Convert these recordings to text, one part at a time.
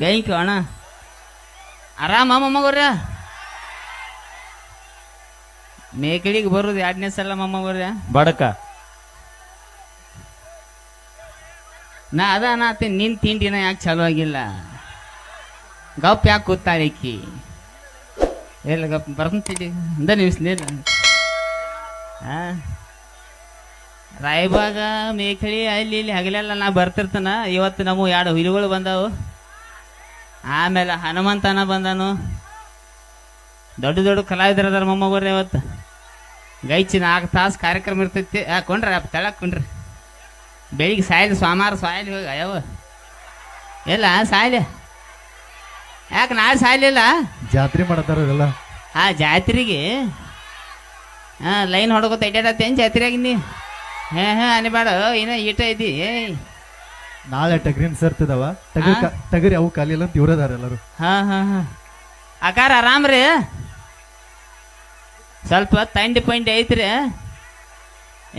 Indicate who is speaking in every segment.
Speaker 1: Bank ಅಣ್ಣ. ಆರಾಮ ಮೊಮ್ಮಗೋರ ಮೇಕಳಿಗೆ ಬರೋದು ಎರಡನೇ ಸಲ ಮೊಮ್ಮಗೋರ
Speaker 2: ಬಡಕ.
Speaker 1: ನಾ ಅದ ಅನ್ನತ್ತೆ ನಿನ್ ತಿಂಡಿನ ಯಾಕೆ ಚಲೋ ಆಗಿಲ್ಲ? ಗಪ್ ಯಾಕೆ ಕೂತಾಳಿಕ್ಕಿ ಎಲ್ಲ ಗಪ್ ಬರ್ತೀನಿ ಅಂದ ನಿಮಿಸ್ಲಿಲ್ಲ ಹಾ ರಾಯಬಾಗ ಮೇಕಳಿ ಅಲ್ಲಿ ಇಲ್ಲಿ ಹಗಲೆಲ್ಲ ನಾ ಬರ್ತಿರ್ತಾನ. ಇವತ್ತು ನಮ್ಮ ಎರಡು ಹುಲಿಗಳು ಬಂದಾವು. ಆಮೇಲೆ ಹನುಮಂತನ ಬಂದನು. ದೊಡ್ಡ ದೊಡ್ಡ ಕಲಾವಿದರು ಅದಾರ ಮೊಮ್ಮಗೋರಿ ಇವತ್ತು ಗೈಚಿ ನಾಲ್ಕು ತಾಸು ಕಾರ್ಯಕ್ರಮ ಇರ್ತೈತಿ. ಆ ಕೊಂಡ್ರಿ ಅಪ್ಪ ತೆಳಕ್ ಕೊಂಡ್ರಿ. ಬೆಳಿಗ್ಗೆ ಸಾಯಲಿ ಸೋಮವಾರ ಸಾಯಲಿ ಹೋಗಿ ಅಯ್ಯವ ಇಲ್ಲ ಸಾಯಲಿ. ಯಾಕೆ ನಾಳೆ ಸಾಯಲಿಲ್ಲ
Speaker 3: ಜಾತ್ರೆ ಮಾಡತ್ತಾರ ಎಲ್ಲ
Speaker 1: ಆ ಜಾತ್ರೆಗೆ ಹಾಂ ಲೈನ್ ಹೊಡ್ಕೊತ ಅಡ್ಡಾಡತ್ತೇನು ಜಾತ್ರೆಯಾಗಿ ನೀ? ಹೇ ಹಾಂ ಅನಿಬೇಡ ಏನ ಈಟ ಇದ್ದಿ ಏಯ್.
Speaker 3: ನಾಳೆ ಟಗರಿನ ಸರ್ತಿದಾವ. ಟಗರ್
Speaker 1: ತಗರಿ
Speaker 3: ಟಗರಿ ಅವು ಕಾಲಿಲ್ಲ ಅಂತ ಇವ್ರದಾರ ಎಲ್ಲರೂ.
Speaker 1: ಹಾ ಹಾ ಹಾಂ. ಅಕಾರ ಆರಾಮ್ರಿ ಸ್ವಲ್ಪ ತಂಡಿ ಪಂಡಿ ಐತ್ರಿ.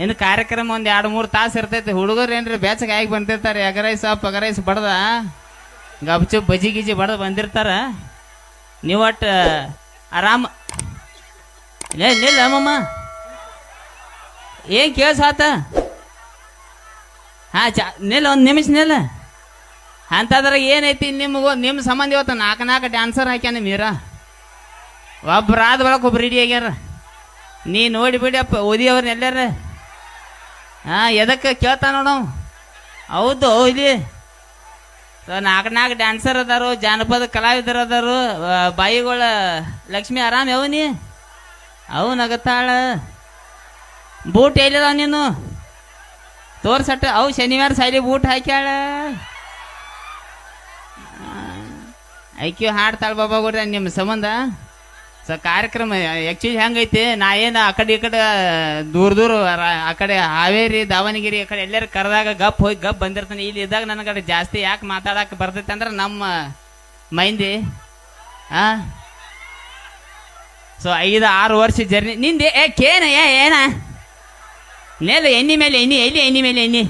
Speaker 1: ಇನ್ನು ಕಾರ್ಯಕ್ರಮ ಒಂದು ಎರಡು ಮೂರು ತಾಸು ಇರ್ತೈತಿ. ಹುಡುಗರು ಏನ್ರಿ ಬೇಚಗೆ ಆಗಿ ಬಂದಿರ್ತಾರೆ. ಎಗರೈಸ್ ಪಗರೈಸ್ ಬಡ್ದ. ಗಬ್ಚು ಬಜಿ ಗಿಜಿ ಬಡ್ದು ಬಂದಿರ್ತಾರ. ನೀವು ಒಟ್ಟು ಆರಾಮ. ಲೇ ನಿಲ್ಲ ಅಮ್ಮಮ್ಮ. ಏನು ಕೇಳ್ಸ ಆತ ಹಾಂ, ಚಾ ನಿಲ್ಲ ಒಂದು ನಿಮಿಷ ನಿಲ್ಲ ಅಂತಂದ್ರೆ ಏನೈತಿ ನಿಮಗೂ ನಿಮ್ಮ ಸಂಬಂಧ ಇವತ್ತು ನಾಲ್ಕು ನಾಲ್ಕು ಡ್ಯಾನ್ಸರ್ ಹಾಕ್ಯಾನ ಮೀರ. ಒಬ್ರು ಆದ ಬಳಕ ಒಬ್ರು ರೆಡಿ ಆಗ್ಯಾರ. ನೀ ನೋಡಿ ಬಿಡಪ್ಪ ಓದಿಯವ್ರನ್ನ ಎಲ್ಲಾರ. ಹಾಂ ಎದಕ್ಕೆ ಕೇಳ್ತಾ ನೋಡು ಹೌದು ಇಲ್ಲಿ ನಾಲ್ಕು ನಾಲ್ಕು ಡ್ಯಾನ್ಸರ್ ಅದಾರು, ಜಾನಪದ ಕಲಾವಿದರು ಅದಾರು ಬಾಯಿಗಳ ಲಕ್ಷ್ಮಿ ಆರಾಮ್ ಯಾವ ನೀ? ಅವು ಬೂಟ್ ಎಲ್ಲಿದಾವ ನೀನು? ತೋರ್ಸಟ್ಟ, ಅವು ಶನಿವಾರ ಸೈಲಿ ಬೂಟ್ ಹಾಕ್ಯಾಳ. ಐಕ್ಯೂ ಹಾಡ್ತಾಳ ಬಾಬಾ ಗುಡ್ರ ನಿಮ್ಮ ಸಂಬಂಧ? ಸೊ ಕಾರ್ಯಕ್ರಮ ಆ್ಯಕ್ಚುಲಿ ಹೆಂಗೈತಿ? ನಾ ಏನು ಆ ಕಡೆ ಈ ಕಡೆ, ದೂರ ದೂರ ಆ ಕಡೆ ಹಾವೇರಿ, ದಾವಣಗೆರೆ ಆ ಕಡೆ ಎಲ್ಲರೂ ಕರೆದಾಗ ಗಪ್ ಹೋಗಿ ಗಪ್ ಬಂದಿರ್ತಾನೆ. ಇಲ್ಲಿ ಇದ್ದಾಗ ನನ್ನ ಕಡೆ ಜಾಸ್ತಿ ಯಾಕೆ ಮಾತಾಡಕ್ಕೆ ಬರ್ತೈತೆ ಅಂದ್ರೆ ನಮ್ಮ ಮೈಂದಿ, ಆ? ಸೊ ಐದು ಆರು ವರ್ಷ ಜರ್ನಿ. ನಿಂದೆ, ಏ, ಕೇನ ಏನ? ನೇಲ ಎಣ್ಣೆ ಮೇಲೆ ಎಣ್ಣೆ ಎಲ್ಲಿ ಎಣ್ಣೆ ಮೇಲೆ ಎಣ್ಣೆ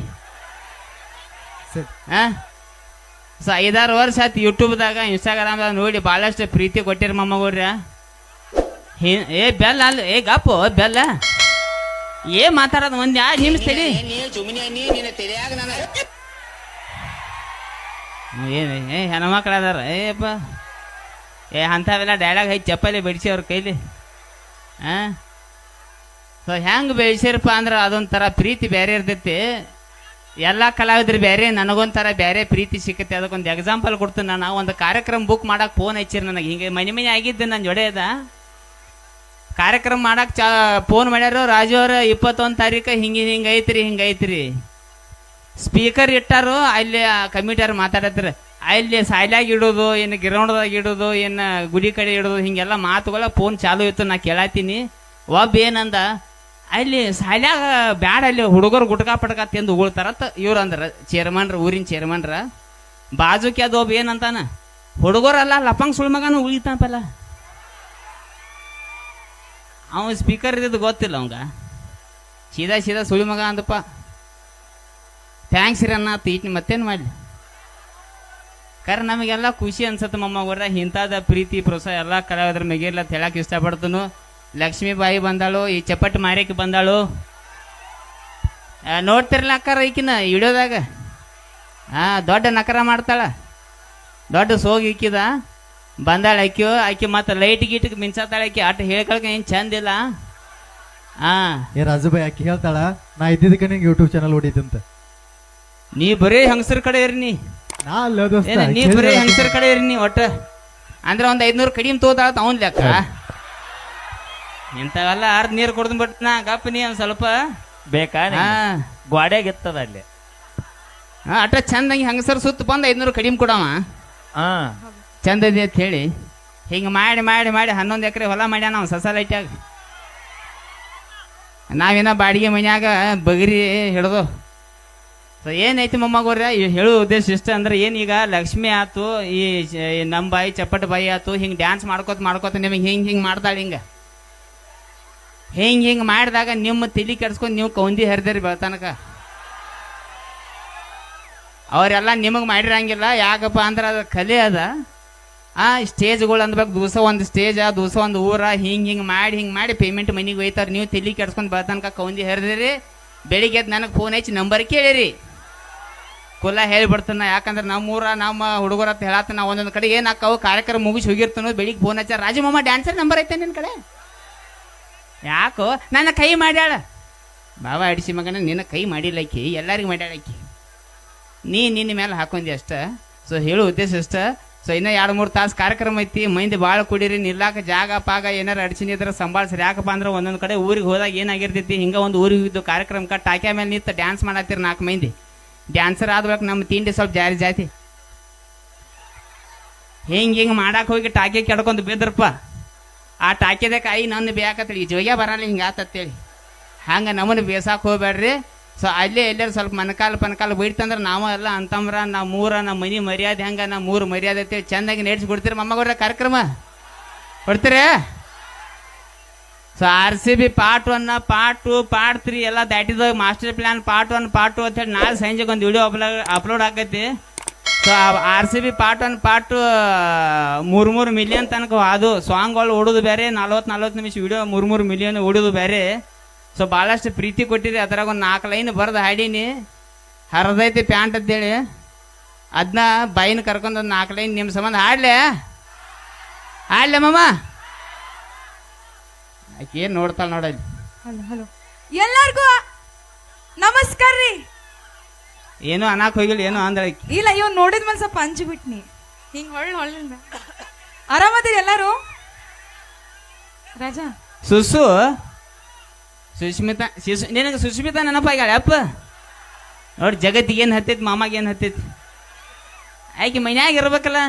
Speaker 3: ಸ
Speaker 1: ಆ? ಸೊ ಐದಾರು ವರ್ಷ ಆಯ್ತು ಯೂಟ್ಯೂಬ್ದಾಗ ಇನ್ಸ್ಟಾಗ್ರಾಮ್ದಾಗ ನೋಡಿ ಭಾಳಷ್ಟು ಪ್ರೀತಿ ಕೊಟ್ಟಿರಿ ಮೊಮ್ಮಗಳ್ರ ಹಿ- ಏ ಬೆಲ್ಲ ಅಲ್ಲ ಏ ಗಪ್ಪು ಬೆಲ್ಲ. ಏ ಮಾತಾಡೋದು ಒಂದು ಯಾರು ನಿಮಿಷ ತಡಿ ಏನು ಏ ಹೆಣ್ಮಕ್ಳು ಅದಾರ ಏಪ್ಪ ಏ ಅಂಥವೆಲ್ಲ ಡೈಲಾಗ್ ಹೈ ಚಪ್ಪಲಿ ಬಿಡಿಸಿ ಅವ್ರ ಕೈಲಿ. ಹಾಂ ಸೊ ಹೆಂಗೆ ಬೆಳೆಸಿರಪ್ಪ ಅಂದ್ರೆ ಅದೊಂಥರ ಪ್ರೀತಿ ಬೇರೆ ಇರ್ತೈತಿ. ಎಲ್ಲ ಕಲಾವಿದ್ರು ಬೇರೆ ನನಗೊಂಥರ ಬೇರೆ ಪ್ರೀತಿ ಸಿಕ್ಕತ್ತೆ. ಅದಕ್ಕೊಂದು ಎಕ್ಸಾಂಪಲ್ ಕೊಡ್ತೀನಿ ನಾನು. ಒಂದು ಕಾರ್ಯಕ್ರಮ ಬುಕ್ ಮಾಡಕ್ಕೆ ಫೋನ್ ಹಚ್ಚಿರಿ ನನಗೆ. ಹಿಂಗೆ ಮನೆ ಮನೆ ಆಗಿದ್ದು ನನ್ನ ಜೊಡೆ ಅದ ಕಾರ್ಯಕ್ರಮ ಮಾಡಕ್ಕೆ ಚಾ ಫೋನ್ ಮಾಡ್ಯಾರ, ರಾಜು ಅವ್ರ ಇಪ್ಪತ್ತೊಂದು ತಾರೀಕು ಹಿಂಗೆ ಹಿಂಗೆ ಐತ್ರಿ ಹಿಂಗೆ ಐತ್ರಿ. ಸ್ಪೀಕರ್ ಇಟ್ಟಾರು, ಅಲ್ಲಿ ಕಮಿಟಿಯವ್ರು ಮಾತಾಡತ್ತಾರೆ ಅಲ್ಲಿ ಸಾಯ್ಲಾಗಿ ಇಡೋದು, ಏನು ಗ್ರೌಂಡ್ದಾಗ ಇಡೋದು, ಏನು ಗುಡಿ ಕಡೆ ಇಡೋದು, ಹಿಂಗೆಲ್ಲ ಮಾತುಗಳ ಫೋನ್ ಚಾಲು ಇತ್ತು. ನಾ ಕೇಳತ್ತೀನಿ ಒಬ್ಬ ಏನಂದ ಅಲ್ಲಿ ಸಾಲ್ಯಾಗ ಬ್ಯಾಡ ಅಲ್ಲಿ ಹುಡುಗರು ಗುಟ್ಕಾ ಪಟ್ಕ ತಿಂದು ಉಗುಳ್ತಾರತ್ತ ಇವ್ರು ಅಂದ್ರ ಚೇರ್ಮನ್ರ ಊರಿನ ಚೇರ್ಮನ್ರ ಬಾಜುಕಿ ಅದು ಒಬ್ಬ ಏನಂತಾನ? ಹುಡುಗರಲ್ಲ ಲಪಂಗ್ ಸುಳ್ಮಗನು ಉಳಿತಾನಪ್ಪಲ್ಲ ಅವ ಸ್ಪೀಕರ್ ಇದ್ದಿದ್ದು ಗೊತ್ತಿಲ್ಲ ಅವಂಗ. ಸೀದಾ ಸೀದಾ ಸುಳಿ ಮಗ ಅಂದಪ್ಪ. ಥ್ಯಾಂಕ್ಸ್ ರೀ ಅನ್ನ ತೀಟ್ನಿ ಮತ್ತೇನು ಮಾಡಲಿ? ಕರೆ ನಮಗೆಲ್ಲ ಖುಷಿ ಅನ್ಸತ್ತೆ ಮೊಮ್ಮಗರ ಇಂಥದ ಪ್ರೀತಿ ಪ್ರೋತ್ಸಾಹ ಎಲ್ಲ ಕಲಾವಿದ್ರ ಮೇಗೆಲ್ಲ ಹೇಳಕ್ಕೆ ಇಷ್ಟಪಡ್ತನು. ಲಕ್ಷ್ಮೀಬಾಯಿ ಬಂದಾಳು ಈ ಚಪ್ಪಟ್ಟು ಮಾರಕ್ಕೆ ಬಂದಾಳು. ನೋಡ್ತಿರಲ್ಲ ನೋಡ್ತಿರ್ಲ ಅಕ್ಕಾರ ಈಕಿನ ವಿಡಿಯೋದಾಗ. ಹಾಂ ದೊಡ್ಡ ನಕರ ಮಾಡ್ತಾಳ. ದೊಡ್ಡ ಸೋಗಿ ಇಕ್ಕಿದ ಬಂದಾಳ ಆಕಿ ಆಕಿ ಮತ್ತೆ ಲೈಟ್ ಗೀಟಿಗೆ ಮಿಂಚಾತಾಳ ಆಕಿ. ಆಟ ಹೇಳ್ಕೊಳಕ ಏನು ಚಂದಿಲ್ಲ ಹಾ
Speaker 3: ಏ ರಾಜುಬಾಯಿ ಆಕಿ ಹೇಳ್ತಾಳ ನಾ ಇದ್ದಿದ್ದಕ್ಕೆ ನಿಂಗೆ ಯೂಟ್ಯೂಬ್ ಚಾನಲ್ ಹೊಡಿತಂತ
Speaker 1: ನೀ ಬರೀ ಹೆಂಗಸರ ಕಡೆ ಇರಿ ನೀ.
Speaker 3: ನಾ ಅಲ್ಲ ದೋಸ್ತ
Speaker 1: ಏನ ನೀ
Speaker 3: ಕೇಳ್ದೆ.
Speaker 1: ಬರೀ. ಹೆಂಗಸರ ಕಡೆ ಇರಿ ನೀ ಒಟ್ಟ. ಅಂದ್ರೆ ಒಂದು ಐದ್ನೂರು ಕಡಿಮೆ ತೋತಾಳ ಅವನ್ ಲೆಕ್ಕ. ಇಂಥವೆಲ್ಲ ಅರ್ಧ ನೀರು ಕುಡ್ದು ಬಿಟ್ನಾ ಗಪ್ಪ ನೀ ಒಂದ್ ಸ್ವಲ್ಪ.
Speaker 2: ಬೇಕಾ
Speaker 1: ಹಾ.
Speaker 2: ಗ್ವಾಡ್ಯಾಗ ಇತ್ತದ ಅಲ್ಲಿ.
Speaker 1: ಹಾ, ಅಟ್ಟ ಹಂಗೆ ಹಂಗಸರ್ ಸುತ್ತ ಬಂದ ಐದ್ನೂರು ಕಡಿಮೆ ಕೊಡವ.
Speaker 2: ಹಾ.
Speaker 1: ಚಂದ ಇದೆ ಅಂತ ಹೇಳಿ. ಹಿಂಗೆ ಮಾಡಿ ಮಾಡಿ ಮಾಡಿ ಹನ್ನೊಂದು ಎಕರೆ ಹೊಲ ಮಾಡ್ಯಾನ ನಾವು ಸಸಾಲೈಟ್ಯಾಗ ನಾವೇನ ಬಾಡಿಗೆ ಮನ್ಯಾಗ ಬಗರಿ ಹಿಡ್ದು. ಸೊ ಏನೈತಿ ಮೊಮ್ಮಗೋರ ಹೇಳು ಉದ್ದೇಶ ಇಷ್ಟ ಅಂದ್ರೆ ಏನೀಗ ಲಕ್ಷ್ಮಿ ಆತು ಈ ನಮ್ಮ ಬಾಯಿ ಚಪ್ಪಟ್ ಬಾಯಿ ಆತು ಹಿಂಗೆ ಡ್ಯಾನ್ಸ್ ಮಾಡ್ಕೋತ ಮಾಡ್ಕೋತ ನಿಮಗೆ ಹಿಂಗೆ ಹಿಂಗೆ ಮಾಡ್ತಾಳೆ ಹಿಂಗೆ. ಹಿಂಗೆ ಹಿಂಗೆ ಮಾಡಿದಾಗ ನಿಮ್ಮ ತಲೆ ಕೆಡ್ಸ್ಕೊಂಡು ನೀವು ಕೌಂದಿ ಹರಿದಿರಿ ಬೆಳತನಕ. ಅವರೆಲ್ಲ ನಿಮಗೆ ಮಾಡಿರಂಗಿಲ್ಲ, ಯಾಕಪ್ಪ ಅಂದ್ರೆ ಅದು ಕಲೆ ಅದ. ಆ, ಸ್ಟೇಜ್ಗಳು ಅಂದ್ಬೇಕು, ದಿವಸ ಒಂದು ಸ್ಟೇಜ, ದಿವಸ ಒಂದು ಊರ, ಹಿಂಗೆ ಹಿಂಗೆ ಮಾಡಿ ಹಿಂಗೆ ಮಾಡಿ ಪೇಮೆಂಟ್ ಮನೆಗೆ ಒಯ್ತಾರೆ. ನೀವು ತಲೆ ಕೆಡ್ಸ್ಕೊಂಡು ಬೆಳತನಕ ಕೌಂದಿ ಹರಿದಿರಿ. ಬೆಳಿಗ್ಗೆ ನನಗೆ ಫೋನ್ ಹಚ್ಚಿ ನಂಬರ್ ಕೇಳಿರಿ. ಕುಲ್ಲ ಹೇಳಿಬಿಡ್ತಾನ, ಯಾಕಂದ್ರೆ ನಮ್ಮ ಊರ ನಮ್ಮ ಹುಡುಗರ ಅಂತ ಹೇಳತ್ತ ಒಂದೊಂದು ಕಡೆ ಏನು ಅಕ್ಕವು ಕಾರ್ಯಕ್ರಮ ಮುಗಿಸಿ ಹೋಗಿರ್ತಾನೋ ಬೆಳಿಗ್ಗೆ ಫೋನ್ ಹಚ್ಚ. ರಾಜಮಾಮ ಡ್ಯಾನ್ಸರ್ ನಂಬರ್ ಐತೆ ನಿನ್ನ ಕಡೆ? ಯಾಕೋ? ನನ್ನ ಕೈ ಮಾಡ್ಯಾಳ. ಬಾವ ಅಡಿಸಿ ಮಗನ, ನಿನ್ನ ಕೈ ಮಾಡಿಲ್ಲ ಆಕಿ ಎಲ್ಲರಿಗೂ ಮಾಡ್ಯಾಳಕ್ಕಿ. ನೀ ನಿನ್ನ ಮೇಲೆ ಹಾಕೊಂಡಿ ಅಷ್ಟ. ಸೊ ಹೇಳು ಉದ್ದೇಶ ಅಷ್ಟ. ಸೊ ಇನ್ನೂ ಎರಡು ಮೂರು ತಾಸು ಕಾರ್ಯಕ್ರಮ ಐತಿ, ಮಂದಿ ಭಾಳ ಕುಡೀರಿ, ನಿಲ್ಲಾಕ ಜಾಗ ಪಾಗ ಏನಾರು ಅಡಚಣೆ ಇದ್ರೆ ಸಂಭಾಳಿಸ್ರಿ. ಯಾಕಪ್ಪ ಅಂದ್ರೆ ಒಂದೊಂದು ಕಡೆ ಊರಿಗೆ ಹೋದಾಗ ಏನಾಗಿರ್ತೈತಿ, ಹಿಂಗೆ ಒಂದು ಊರಿಗೆ ಇದ್ದು ಕಟ್ ಟಾಕ್ಯಾ ಮೇಲೆ ನಿಂತು ಡ್ಯಾನ್ಸ್ ಮಾಡತ್ತೀರಿ ನಾಲ್ಕು ಮಂದಿ. ಡ್ಯಾನ್ಸರ್ ಆದ್ಬೇಕು ನಮ್ಮ ತಿಂಡಿ ಸ್ವಲ್ಪ ಜಾರಿ ಜಾತಿ. ಹಿಂಗೆ ಹಿಂಗೆ ಮಾಡಕ್ಕೆ ಹೋಗಿ ಟಾಕಿ ಕೆಡ್ಕೊಂಡು ಬಿದ್ರಪ್ಪ. ಆ ಟಾಕಿದ ಕಾಯಿ ನನ್ನ ಬೇಕತ್ತಳಿ ಜೋಗ್ಯ ಬರಲ್ಲ ಹಿಂಗೆ ಆತತ್ತೇಳಿ. ಹಂಗೆ ನಮ್ಮನ್ನು ಬೇಸಾಕ್ ಹೋಗ್ಬೇಡ್ರಿ ಸೊ ಅಲ್ಲೇ ಎಲ್ಲರೂ ಸ್ವಲ್ಪ ಮನಕಾಲ ಪನಕಾಲ ಬೈಡ್ತಂದ್ರೆ ನಾವು ಎಲ್ಲ ಅಂತಂಬ್ರ ನಾವು ಮೂರ ನಮ್ಮ ಮನೆ ಮರ್ಯಾದೆ ಹೆಂಗೆ ನಮ್ಮ ಮೂರು ಮರ್ಯಾದೆ ಅಂತೇಳಿ ಚೆಂದಾಗಿ ನಡೆಸಿ ಕೊಡ್ತೀರಿ ಮೊಮ್ಮಗವ್ರ ಕಾರ್ಯಕ್ರಮ? ಕೊಡ್ತೀರಿ? So R C B part one part two part three ಎಲ್ಲ ದಾಟಿದಾಗ master plan part one part two ಅಂತೇಳಿ ನಾಳೆ ಸಂಜೆಗೆ ಒಂದು ವಿಡಿಯೋ ಅಪ್ಲೋಡ್ ಅಪ್ಲೋಡ್ ಆಕೈತಿ so R C B part one part ಮೂರು ಮೂರು ಮಿಲಿಯನ್ ತನಕ ಅದು ಸಾಂಗ್ಗಳು ಓಡೋದು ಬೇರೆ, ನಲ್ವತ್ತು ನಲ್ವತ್ತು ನಿಮಿಷ ವಿಡಿಯೋ ಮೂರು ಮೂರು ಮಿಲಿಯನ್ ಓಡೋದು ಬೇರೆ. ಸೊ ಭಾಳಷ್ಟು ಪ್ರೀತಿ ಕೊಟ್ಟಿರಿ ಅದ್ರಾಗ ಒಂದು ನಾಲ್ಕು ಲೈನ್ ಬರ್ದು ಹಾಡೀನಿ. ಹರಿದೈತಿ ಪ್ಯಾಂಟ್ ಅಂತೇಳಿ. ಅದನ್ನ ಬೈನ್ ಕರ್ಕೊಂಡು ಒಂದು ನಾಲ್ಕು ಲೈನ್ ನಿಮ್ಮ ಸಂಬಂಧ ಹಾಡ್ಲೆ? ಹಾಡ್ಲೆ ಮಮ್ಮ ಆಕೆ ಏನು ನೋಡ್ತಾಳೆ ನೋಡಲ್ಲಿ
Speaker 4: ಹಲೋ ಎಲ್ಲಾರ್ಗೂ ನಮಸ್ಕಾರ ರೀ
Speaker 1: ಏನೋ ಅನಾಕ್ ಹೋಗಿಲ್ಲ ಏನೋ ಅಂದ್ರೆ
Speaker 4: ಇಲ್ಲ ಇವ್ ನೋಡಿದ ಮೇಲೆ ಸ್ವಲ್ಪ ಅಂಜಿ ಬಿಟ್ನಿ ಹಿಂಗ್ ಹೊಳ್ ಹೊಳ್ ಆರಾಮದಿರಿ ಎಲ್ಲಾರು? ರಾಜಾ?
Speaker 1: ಸುಸು. ಸುಶ್ಮಿತಾ ಶಿಶು ನಿನಗೆ ಸುಸ್ಮಿತಾ ನೆನಪಾಗ್ಯಾಳ ಅಪ್ಪ? ನೋಡಿ ಜಗತ್ತಿಗೆ ಏನು ಹತ್ತೈತಿ ಮಾಮಾಗ ಏನು ಹತ್ತೈತಿ? ಆಯ್ಕೆ ಮನ್ಯಾಗ ಇರ್ಬೇಕಲ್ಲ?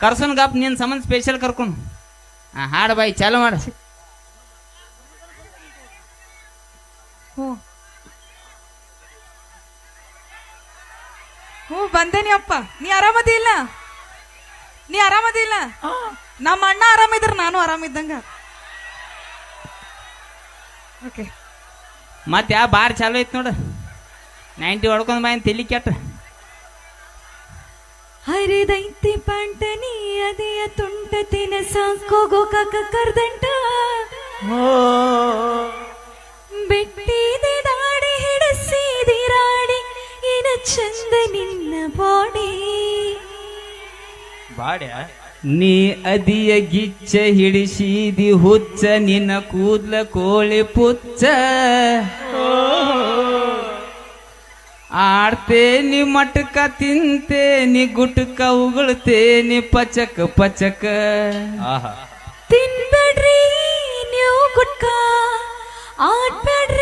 Speaker 1: ಕರ್ಸನ್ ಗಾಪ್ ನಿನ್ನ ಸಂಬಂಧ ಸ್ಪೆಷಲ್ ಕರ್ಕೊಂಡು. ಹಾಂ ಹಾಡು ಬಾಯಿ ಚಾಲು ಮಾಡು.
Speaker 4: ಹ್ಞೂ ಹ್ಞೂ ಬಂದೇನಿ ಅಪ್ಪ. ನೀ ಆರಾಮದಿ ಇಲ್ಲ? ನೀ ಆರಾಮದಿ ಇಲ್ಲ? ನಮ್ಮ ಅಣ್ಣ ಆರಾಮಿದ್ರ ನಾನು ಆರಾಮಿದ್ದಂಗ. ಓಕೆ
Speaker 1: ಮತ್ತೆ ಯಾವ ಬಾರ್ ಚಾಲು ಐತ್ ನೋಡು. ನೈಂಟಿ ಹೊಡ್ಕೊಂಡ್ ಬಾಯ್ ತಲಿ ಕೆಟ್ಟ
Speaker 4: ಹರಿದೈತಿ ಪಂಟನಿ ತುಂಟ ತಿನ ಸಾಕೋಗೋ ಕಕ್ಕ ಕರ್ದಂಟ. ಬಿಟ್ಟಿದೆ ಚಂದ ನಿನ್ನ ಬಾಡಿ
Speaker 2: ಬಾಡ್ಯ?
Speaker 1: ನೀ ಅದಿಯ ಗಿಚ್ಚ ಹಿಡಿಸಿದಿ ಹುಚ್ಚ ನಿನ್ನ ಕೂದ್ಲ ಕೋಳಿ ಪುಚ್ಚ. ಆಡ್ತೇನಿ ಮಟಕ ತಿಂತೇನಿ ಗುಟ್ಕ ಉಗುಳ್ತೇನಿ ಪಚಕ ಪಚಕ.
Speaker 2: ಆಹಾ.
Speaker 4: ತಿನ್ಬೇಡ್ರಿ ನೀವು ಗುಟ್ಕ ಆಡ್ಬೇಡ್ರಿ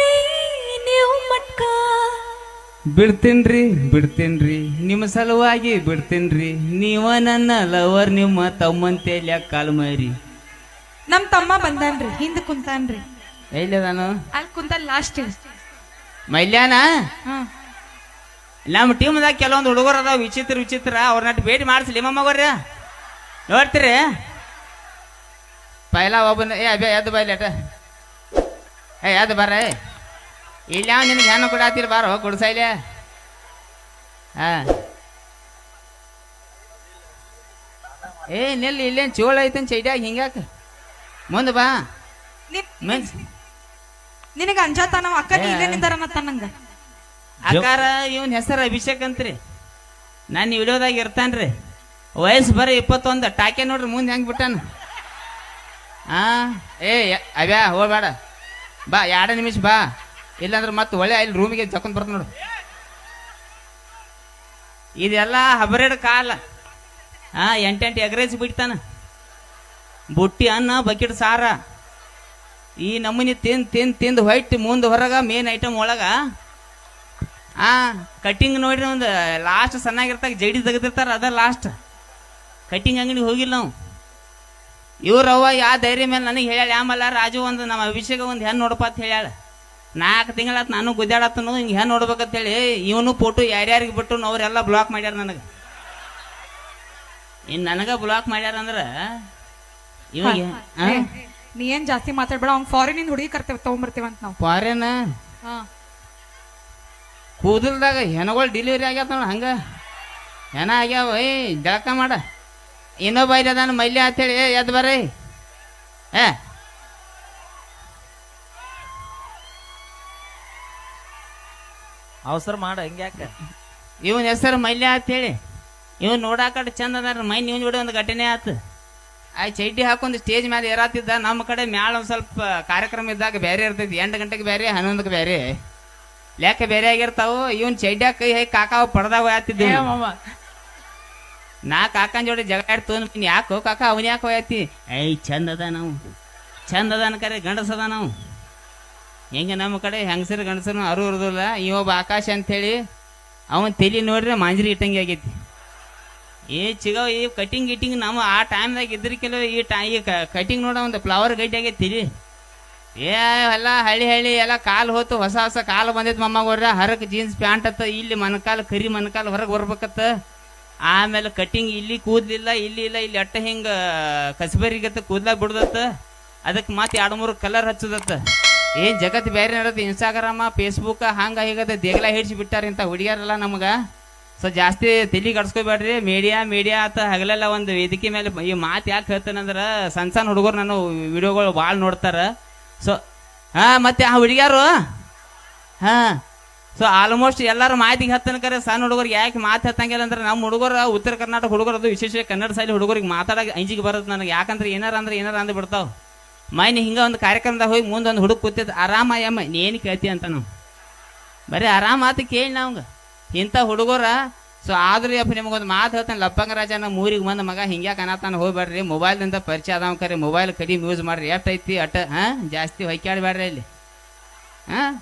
Speaker 1: ಬಿಡ್ತೀನ್ರಿ ಬಿಡ್ತೀನ್ರಿ. ನಿಮ್ಮ ಸಲುವಾಗಿ ಬಿಡ್ತೀನ್ರಿ. ನೀವ ನನ್ನ ಲವರ್ ನಿಮ್ಮ ತಮ್ಮಂತೇಲಿ ಕಾಲು ಮೈರಿ
Speaker 4: ನಮ್ ತಮ್ಮ ಬಂದಾನ್ರಿ ಹಿಂದ ಕುಂತಾನ್ರಿ.
Speaker 1: ನಾನು
Speaker 4: ಅಲ್ಲಿ ಕುಂತ ಲಾಸ್ಟ್
Speaker 1: ಮೈಲ್ಯಾನ?
Speaker 4: ಹಾ.
Speaker 1: ನಮ್ಮ ಟೀಮ್ದಾಗ ಕೆಲವೊಂದು ಹುಡುಗರು ಅದಾವ ವಿಚಿತ್ರ ವಿಚಿತ್ರ. ಅವ್ರನ್ನ ಭೇಟಿ ಮಾಡಿಸ್ಲಿ ಮಮ್ಮಗೋರ್ಯ ನೋಡ್ತೀರಿ? ಪೈಲ ಒಬ್ಬನ ಏ ಅಬ್ಬ ಎದ್ದು ಬೈಲೇಟ ಏ ಎದ್ದು ಬರ್ರ. ಇಲ್ಲ ನಿನಗೆ ಹೆಣ್ಣು ಕೊಡಾತಿರ್ ಬಾರೋ ಕೊಡ್ಸ ಹಾ. ಏ ನಿಲ್ಲಿ ಇಲ್ಲೇನು ಚೋಳ ಐತನ್ ಚೈಡ್ಯಾಗ ಹಿಂಗ್ಯಾಕ? ಮುಂದೆ ಬಾ. ಮೆನ್ಸ್
Speaker 4: ನಿನಗ ಅಂಜಾತನ ಅಕ್ಕ ಇಲ್ಲೇ ನಂಗ.
Speaker 1: ಅಕ್ಕಾರ ಇವನ್ ಹೆಸರು ಅಭಿಷೇಕ್ ಅಂತ್ರಿ. ನಾನು ವಿಡಿಯೋದಾಗ ಇರ್ತಾನ್ರಿ. ವಯಸ್ಸು ಬರೀ ಇಪ್ಪತ್ತೊಂದು ಟಾಕೆ ನೋಡ್ರಿ ಮುಂದೆ ಹೆಂಗ್ ಬಿಟ್ಟಾನ? ಆ ಏ ಅವ್ಯಾ ಹೋಗ್ಬೇಡ. ಬಾ ಎರಡು ನಿಮಿಷ ಬಾ. ಇಲ್ಲಾಂದ್ರೆ ಮತ್ತೆ ಒಳ್ಳೆ ಇಲ್ಲಿ ರೂಮಿಗೆ ಜಕೊಂಡ್ ಬರ್ತ ನೋಡು. ಇದೆಲ್ಲ ಹಬರೇಡ್ ಕಾಲ. ಹಾ ಎಂಟೆಂಟು ಎಗ್ರೇಜ್ ಬಿಡ್ತಾನ. ಬುಟ್ಟಿ, ಅನ್ನ, ಬಕೆಟ್, ಸಾರ. ಈ ನಮೂನಿ ತಿಂದು ತಿಂದು ತಿಂದು ಹೊಯ್ಟ್ ಮುಂದೆ ಹೊರಗ ಮೇನ್ ಐಟಮ್ ಒಳಗ, ಆ ಕಟಿಂಗ್ ನೋಡ್ರಿ ಒಂದು ಲಾಸ್ಟ್ ಸಣ್ಣಾಗಿರ್ತಾಗ ಜಡಿ ತೆಗೆದಿರ್ತಾರ, ಅದ ಲಾಸ್ಟ್ ಕಟಿಂಗ್ ಅಂಗಡಿ ಹೋಗಿಲ್ಲ ನಾವು. ಇವ್ರವ್ವ ಯಾ ಧೈರ್ಯ ಮೇಲೆ ನನಗೆ ಹೇಳ್ಯಾಳ ಆಮೇಲೆ ರಾಜು ಒಂದು ನಮ್ಮ ಅಭಿಷೇಕ ಒಂದು ಹೆಣ್ಣು ನೋಡಪ್ಪ ಅಂತ ಹೇಳ್ಯಾಳ. ನಾಲ್ಕು ತಿಂಗಳಾತ್ ನಾನು ಗುದ್ದಾಡತ್ತನು ಹಿಂಗೆ ಹೆಂಗೆ ನೋಡ್ಬೇಕಂತೇಳಿ ಇವನು ಫೋಟೋ ಯಾರ್ಯಾರಿಗೆ ಬಿಟ್ಟು ಅವರೆಲ್ಲ ಬ್ಲಾಕ್ ಮಾಡ್ಯಾರ ನನಗೆ. ಇನ್ನು ನನಗೆ ಬ್ಲಾಕ್ ಮಾಡ್ಯಾರ ಅಂದ್ರೆ ಇವಾಗ
Speaker 4: ನೀ ಏನ್ ಜಾಸ್ತಿ ಮಾತಾಡ್ಬೇಡ ಅವ್ನ್ ಫಾರಿನ್ ಇಂದ ಹುಡುಗಿ ಕರ್ತೇವೆ ತಗೊಂಬರ್ತೇವಂತ ನಾವು.
Speaker 1: ಫಾರಿನ್ ಕೂದಲ್ದಾಗ ಹೆಣಗಳು ಡಿಲಿವರಿ ಆಗ್ಯಾವ ಹಂಗ. ಹೆಣ ಆಗ್ಯಾವ ಏ ಜಳಕ ಮಾಡ. ಇನ್ನೊಬ್ಬ ಅದಾನ ಮಲ್ಯ ಅಂತೇಳಿ ಎದ್ ಬರ್ರಿ. ಏ
Speaker 2: ಅವಸರ ಮಾಡ ಹಿಂಗ್ಯಾಕ
Speaker 1: ಇವನ್ ಹೆಸರು ಮಲ್ಯ ಅಂತೇಳಿ ಇವನ್ ನೋಡಾಕಡೆ ಚಂದ ಅದಾರ ಮೈ ನೀವು ಜೋಡಿ ಒಂದು ಘಟನೆ ಆತು. ಆ ಚೈಟಿ ಹಾಕೊಂಡು ಸ್ಟೇಜ್ ಮೇಲೆ ಏರಾತಿದ್ದ ನಮ್ಮ ಕಡೆ ಮ್ಯಾಲ ಒಂದು ಸ್ವಲ್ಪ ಕಾರ್ಯಕ್ರಮ ಇದ್ದಾಗ ಬೇರೆ ಇರ್ತೈತಿ ಎಂಟು ಗಂಟೆಗೆ ಬೇರೆ ಹನ್ನೊಂದಕ್ಕೆ ಬೇರೆ ಲೆಕ್ಕ ಬೇರೆ ಆಗಿರ್ತಾವು ಇವನ್ ಚಡ್ಡ್ಯಾಗ ಕೈ ಹೈ ಕಾಕಾವ ಪಡ್ದಾಗ ಹೋಯ್ತಿದ್ದೆ ನಾ ಕಾಕನ ಜೋಡಿ ಜಗಳ ಯಾಕೋ ಕಾಕ ಅವನ್ ಯಾಕೆ ಹೋಯತಿ ಐ ಚಂದ ಅದ ನಾವು ಚಂದ ಅದಾನ ಕರೆ ಗಂಡಸದ ನಾವು ಹೆಂಗೆ ನಮ್ಮ ಕಡೆ ಹೆಂಗಸರು ಗಂಡಸರು ಅರು ಇರೋದಿಲ್ಲ ಒಬ್ಬ ಆಕಾಶ ಅಂಥೇಳಿ ಅವನ ತೆಲಿ ನೋಡ್ರೆ ಮಾಂಜರಿ ಇಟ್ಟಂಗೆ ಆಗೈತಿ. ಏ ಚಿಗ, ಈ ಕಟಿಂಗ್ ಗಿಟಿಂಗ್ ನಮ್ಮ ಆ ಟೈಮ್ದಾಗ ಇದ್ರಕ್ಕೆಲ್ಲ ಈ ಟೈ, ಈ ಕಟಿಂಗ್ ನೋಡ ಒಂದು ಫ್ಲವರ್ ಗಟ್ಟಿ ಆಗೈತಿ ಏ ಎಲ್ಲ ಹಳ್ಳಿ ಹಳ್ಳಿ ಎಲ್ಲ ಕಾಲು ಹೋತು, ಹೊಸ ಹೊಸ ಕಾಲು ಬಂದೈತಿ ಹೊರ ಹರಕ್ ಜೀನ್ಸ್ ಪ್ಯಾಂಟ್ ಅತ್ತ, ಇಲ್ಲಿ ಮನಕಾಲ, ಕರಿ ಮನಕಾಲ ಹೊರಗೆ ಬರ್ಬೇಕತ್ತ. ಆಮೇಲೆ ಕಟಿಂಗ್ ಇಲ್ಲಿ ಕೂದಲಿಲ್ಲ, ಇಲ್ಲಿ ಇಲ್ಲ, ಇಲ್ಲಿ ಅಟ್ಟ ಹಿಂಗೆ ಕಸಬರಿಗತ್ತ ಕೂದಲ ಬಿಡ್ದತ್ತ. ಅದಕ್ಕೆ ಮತ್ತೆ ಎರಡು ಮೂರು ಕಲರ್ ಹಚ್ಚದತ್ತ. ಏನ್ ಜಗತ್ ಬೇರೆ ನಡತ್ತೆ ಇನ್ಸ್ಟಾಗ್ರಾಮ ಫೇಸ್ಬುಕ್ ಹಂಗ ಹೀಗದ ದೇಗಲ ಹಿಡ್ಸಿ ಬಿಟ್ಟಾರ ಇಂಥ ಹುಡುಗಿಯರಲ್ಲ ನಮಗ? ಸೊ ಜಾಸ್ತಿ ತಲೆ ಕಡ್ಸ್ಕೊಬೇಡ್ರಿ ಮೀಡಿಯಾ ಮೀಡಿಯಾ ಅಂತ ಹಗಲೆಲ್ಲ ಒಂದು ವೇದಿಕೆ ಮೇಲೆ ಈ ಮಾತು ಯಾಕೆ ಹೇಳ್ತಾನಂದ್ರ ಸಣ್ಣ ಸಣ್ಣ ಹುಡುಗರು ನಾನು ವಿಡಿಯೋಗಳು ಭಾಳ ನೋಡ್ತಾರ. ಸೊ, ಹಾ, ಮತ್ತೆ ಆ ಹುಡುಗಿಯಾರು? ಹಾ, ಸೊ ಆಲ್ಮೋಸ್ಟ್ ಎಲ್ಲರೂ ಮಾತಿಗೆ ಹತ್ತನ ಕರೆ ಸಣ್ಣ ಹುಡುಗರು ಯಾಕೆ ಮಾತು ಹತ್ತಂಗಿಲ್ಲ ಅಂದ್ರೆ ನಮ್ಮ ಹುಡುಗರು, ಉತ್ತರ ಕರ್ನಾಟಕ ಹುಡುಗರು ವಿಶೇಷ ಕನ್ನಡ ಶೈಲಿ ಹುಡುಗರಿಗೆ ಮಾತಾಡಕ್ಕೆ ಅಂಜಿಗೆ ಬರುತ್ತೆ ನನಗೆ. ಯಾಕಂದ್ರೆ ಏನಾರ ಅಂದ್ರೆ ಏನಾರ ಅಂದ್ ಬಿಡ್ತಾವ. ಮೈನ್ ಹಿಂಗ ಒಂದು ಕಾರ್ಯಕ್ರಮದಾಗ ಹೋಗಿ ಮುಂದೆ ಒಂದು ಹುಡುಗ ಕೂತಿದ್ ಆರಾಮ ಯಮ್ಮ ನೀನು ಕೇಳ್ತಿ ಅಂತ ನಾವು? ಬರೀ ಆರಾಮ ಆತ ಕೇಳಿ ನಾವಂಗ ಇಂಥ ಹುಡುಗರ, ಸೊ ಆದ್ರೂ ಯಪ್ಪ ನಿಮಗೊಂದು ಮಾತು ಹೇಳ್ತಾನೆ, ಲಪ್ಪಂಗ ರಾಜ ನಮ್ಮ ಊರಿಗೆ ಬಂದ ಮಗ ಹಿಂಗೆ ಅನ್ನತಾನ ಹೋಗ್ಬೇಡ್ರಿ ಮೊಬೈಲ್ದಿಂದ ಪರಿಚಯ ಅದಾವ ಕರೆ, ಮೊಬೈಲ್ ಕಡಿಮೆ ಯೂಸ್ ಮಾಡ್ರಿ ಎಷ್ಟೈತಿ ಅಟ ಹಾಂ, ಜಾಸ್ತಿ ಹೊಯ್ಕಾಡ್ಬೇಡ್ರಿ ಇಲ್ಲಿ ಹಾಂ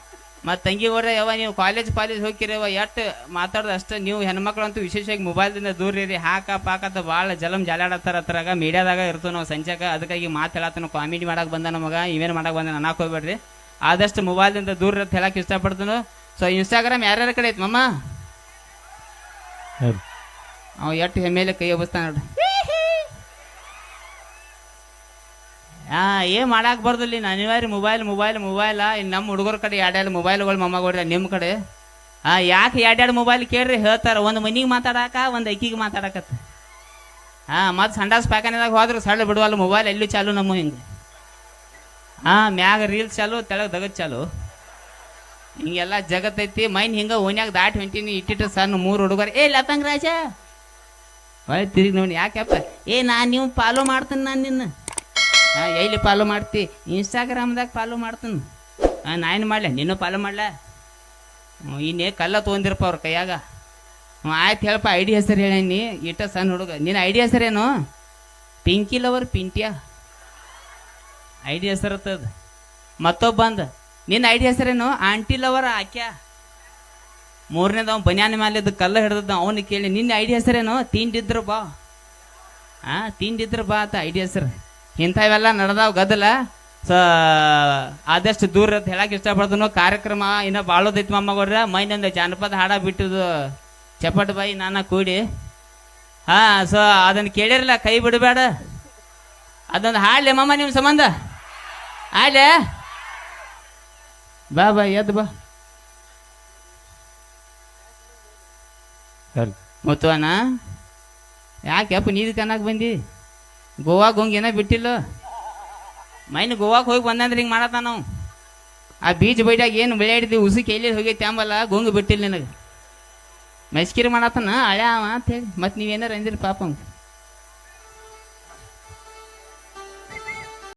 Speaker 1: ಮತ್ತು ತಂಗಿ ಹೋದ್ರೆ ಯಾವ ನೀವು ಕಾಲೇಜ್ ಪಾಲೇಜ್ ಹೋಗಿರವ ಎಷ್ಟು ಮಾತಾಡ್ದ ಅಷ್ಟು. ನೀವು ಹೆಣ್ಮಕ್ಳು ಅಂತೂ ವಿಶೇಷವಾಗಿ ಮೊಬೈಲ್ದಿಂದ ದೂರ ಇರಿ. ಹಾಕ ಪಾಕತ್ತ ಭಾಳ ಜಲಂ ಜಾಲಾಡತ್ತಾರ ಹತ್ರಾಗ ಮೀಡಿಯಾದಾಗ ಇರ್ತವೆ ನಾವು ಸಂಚಾಕ ಅದಕ್ಕಾಗಿ ಮಾತು ಹೇಳತ್ತನ ಕಾಮಿಡಿ ಮಾಡಕ್ಕೆ ಬಂದ ನಮಗ. ಇವೇನು ಮಾಡಕ್ಕೆ ಬಂದ ಅನ್ನಕ್ಕೆ ಹೋಗ್ಬೇಡ್ರಿ. ಆದಷ್ಟು ಮೊಬೈಲ್ದಿಂದ ದೂರ ಇರತ್ತೆ ಹೇಳಕ್ಕೆ ಇಷ್ಟಪಡ್ತನು. ಸೊ ಇನ್ಸ್ಟಾಗ್ರಾಮ್ ಯಾರ್ಯಾರ ಕಡೆ ಐತೆ ಮಮ್ಮ ಅವ ಎಷ್ಟು ಹೆಮ್ಮೆಲೆ ಕೈ ಎಬ್ಬಿಸ್ತಾನ ನೋಡ್ರಿ. ಹಾ ಏನ್ ಮಾಡಾಕ್ ಬರ್ದಿಲ್ಲ ನಾನು ಅನಿವಾರ್ಯ ಮೊಬೈಲ್ ಮೊಬೈಲ್ ಮೊಬೈಲ ಇನ್ನು ನಮ್ಮ ಹುಡುಗರ ಕಡೆ ಎರಡೆರಡು ಮೊಬೈಲ್ಗಳು ಮೊಮ್ಮಗಳ್ರಿ ನಿಮ್ಮ ಕಡೆ? ಹಾ ಯಾಕೆ ಎರಡೆರಡು ಮೊಬೈಲ್ ಕೇಳ್ರಿ? ಹೇಳ್ತಾರೆ, ಒಂದು ಮನಿಗೆ ಮಾತಾಡಾಕ, ಒಂದು ಅಕ್ಕಿಗೆ ಮಾತಾಡಕತ್ತ ಹಾ ಮತ್ತು ಸಂಡಾಸ್ ಪ್ಯಾಕನ್ದಾಗ ಹೋದ್ರೆ ಸಳ್ಳ ಬಿಡುವಲ್ಲ ಮೊಬೈಲ್ ಎಲ್ಲೂ ಚಾಲು ನಮ್ಮ ಹಿಂಗೆ? ಹಾ ಮ್ಯಾಗ ರೀಲ್ಸ್ ಚಾಲು, ತೆಳಗೆ ದಗದ್ ಚಾಲು. ಹಿಂಗೆಲ್ಲ ಜಗತ್ತೈತಿ ಮೈನ್ ಹಿಂಗ ಓನ್ಯಾಗ ದಾಟಿ ಹೊಂಟೀನಿ, ಇಟ್ಟಿಟ್ಟು ಸಣ್ಣ ಮೂರು ಹುಡುಗರು, ಏ, ಲತಂಗ್ ರಾಜ! ತಿರುಗಿ ನೋಡಿ ಯಾಕೆಪ್ಪ ಏ, ನಾನು ನೀವು ಫಾಲೋ ಮಾಡ್ತೀನಿ ನಾನು ನಿನ್ನ. ಹಾಂ ಎಲ್ಲಿ ಫಾಲೋ ಮಾಡ್ತಿ? ಇನ್ಸ್ಟಾಗ್ರಾಮ್ದಾಗ ಫಾಲೋ ಮಾಡ್ತೀನಿ. ಹಾಂ ನಾ ಏನು ಮಾಡ್ಲ? ನೀನು ಫಾಲೋ ಮಾಡಲ? ಇನ್ನೇ ಕಲ್ಲ ತೊಗೊಂದಿರಪ್ಪ ಅವ್ರ ಕೈಯಾಗ. ಹ್ಞೂ ಆಯ್ತು ಹೇಳಪ್ಪ ಐ ಡಿ ಹೆಸರು ಹೇಳೀನಿ ಇಟ್ಟ ಸಣ್ಣ ಹುಡುಗ. ನಿನ್ನ ಐ ಡಿ ಹೆಸರೇನು Pinky lover Pintya I D ಹೆಸರತ್ತದ ಮತ್ತೊಬ್ಬ ಬಂದ ನಿನ್ನ ಐ ಡಿ ಹೆಸರೇನು ಆಂಟಿ ಲವರ್ ಆಕ್ಯಾ? ಮೂರನೇದ ಅವ್ನು ಬನ್ಯಾನ ಮೇಲೆ ಇದ್ದ ಕಲ್ಲ ಹಿಡ್ದದ ಅವನಿಗೆ ಕೇಳಿ ನಿನ್ನ ಐ ಡಿ ಹೆಸರೇನು ತಿಂಡಿದ್ರು ಬಾ. ಹಾಂ ತಿಂಡಿದ್ರು ಬಾ ಅಂತ ಐ ಹೆಸರು. ಇಂಥವೆಲ್ಲ ನಡೆದಾವ ಗದ್ದಲ. ಸೊ ಆದಷ್ಟು ದೂರ ಅಂತ ಹೇಳಕ್ ಇಷ್ಟಪಡ್ತನು ಕಾರ್ಯಕ್ರಮ ಇನ್ನ ಬಾಳೋದೈತಿ ಮಮ್ಮಗವ್ರ ಮೈನೊಂದು ಜಾನಪದ ಹಾಡ ಬಿಟ್ಟಿದ್ದು ಚಪ್ಪಟ್ ಬಾಯಿ ನಾನ ಕೂಡಿ. ಹಾ ಸೊ ಅದನ್ನ ಕೇಳಿರಲ್ಲ ಕೈ ಬಿಡಬೇಡ. ಅದೊಂದು ಹಾಡ್ಲೆ ಮಮ್ಮ ನಿಮ್ಮ ಸಂಬಂಧ. ಹಾಡ್ಲೆ? ಬಾ ಬಾ ಎದ್ ಬಾ. ಮುತ್ತುವನ ಯಾಕೆಪ್ಪ ನೀದು ಕನ್ನಕ್ ಬಂದಿ? ಗೋವಾಗೆ ಹೋಗಿ ಏನೋ ಬಿಟ್ಟಿಲ್ಲ. ಮೈನ್ ಗೋವಾಗೆ ಹೋಗಿ ಬಂದಂದ್ರೆ ಹಿಂಗೆ ಮಾಡತ್ತ ನಾವು. ಆ ಬೀಚ್ ಬೈಟಾಗ ಏನು ಬೆಳೆ ಉಸಿ ಕೈಲಿ ಹೋಗಿ ಅಂಬಲ್ಲ, ಗೊಂಗು ಬಿಟ್ಟಿಲ್ಲ ನಿನಗೆ. ಮೆಸ್ಕಿರಿ ಮಾಡತ್ತನ ಅಳ್ಯಾವ ಅಂತ ಹೇಳಿ. ಮತ್ತೆ ನೀವೇನಾರು ಅಂದಿರಿ ಪಾಪ.